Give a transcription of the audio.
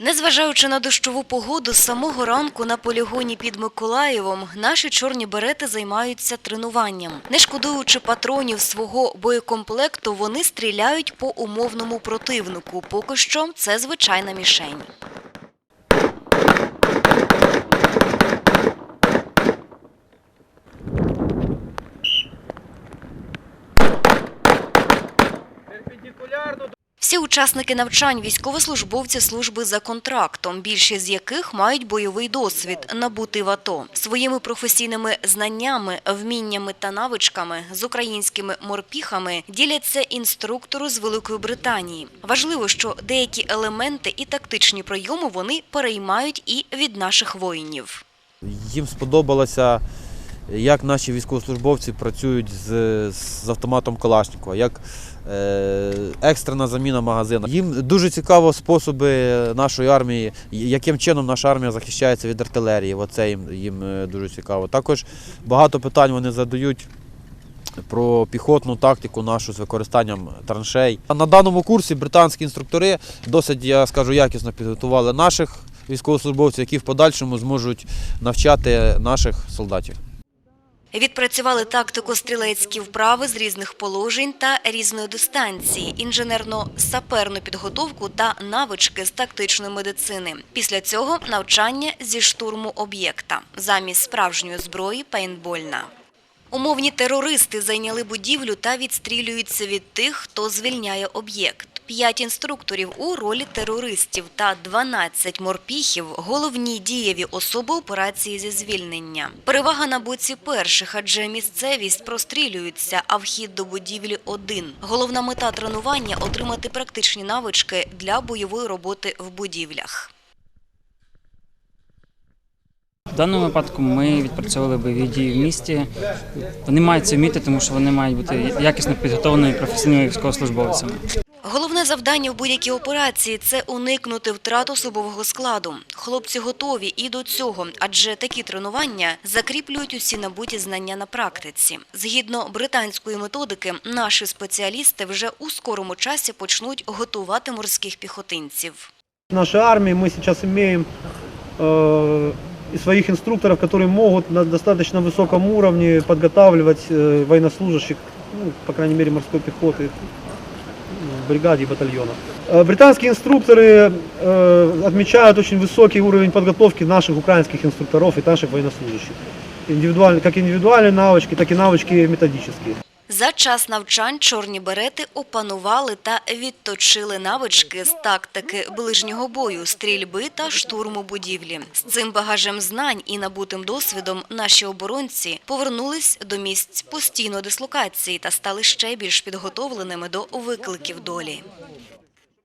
Незважаючи на дощову погоду, з самого ранку на полігоні під Миколаєвом наші чорні берети займаються тренуванням. Не шкодуючи патронів свого боєкомплекту, вони стріляють по умовному противнику. Поки що це звичайна мішень. Всі учасники навчань військовослужбовці служби за контрактом, більшість з яких мають бойовий досвід набути в АТО. Своїми професійними знаннями, вміннями та навичками з українськими морпіхами діляться інструктори з Великої Британії. Важливо, що деякі елементи і тактичні прийоми вони переймають і від наших воїнів. Їм сподобалося, як наші військовослужбовці працюють з, з автоматом Калашникова, як е, екстрена заміна магазину. Їм дуже цікаво способи нашої армії, яким чином наша армія захищається від артилерії. Оце їм, їм е, дуже цікаво. Також багато питань вони задають. Про піхотну тактику нашу з використанням траншей. На даному курсі британські інструктори досить, я скажу, якісно підготували наших військовослужбовців, які в подальшому зможуть навчати наших солдатів. Відпрацювали тактико стрілецькі вправи з різних положень та різної дистанції, інженерно-саперну підготовку та навички з тактичної медицини. Після цього навчання зі штурму об'єкта замість справжньої зброї пейнтбольна. Умовні терористи зайняли будівлю та відстрілюються від тих, хто звільняє об'єкт. П'ять інструкторів у ролі терористів та 12 морпіхів – головні дієві особи операції зі звільнення. Перевага на боці перших, адже місцевість прострілюється, а вхід до будівлі один. Головна мета тренування – отримати практичні навички для бойової роботи в будівлях. В даному випадку ми відпрацьовували бойові дії в місті. Вони мають це вміти, тому що вони мають бути якісно підготовленими професійними військовослужбовцями. Головне завдання в будь-якій операції – це уникнути втрат особового складу. Хлопці готові і до цього, адже такі тренування закріплюють усі набуті знання на практиці. Згідно британської методики, наші спеціалісти вже у скорому часі почнуть готувати морських піхотинців. В нашей армии мы сейчас имеем э, и своих инструкторов, которые могут на достаточно высоком уровне подготавливать э, военнослужащих, ну, по крайней мере, морской пехоты, В бригаде и батальона. Э, британские инструкторы э, отмечают очень высокий уровень подготовки наших украинских инструкторов и наших военнослужащих. Индивидуально, как индивидуальные навычки, так и навычки методические. За час навчань чорні берети опанували та відточили навички з тактики ближнього бою, стрільби та штурму будівлі. З цим багажем знань і набутим досвідом наші оборонці повернулись до місць постійної дислокації та стали ще більш підготовленими до викликів долі.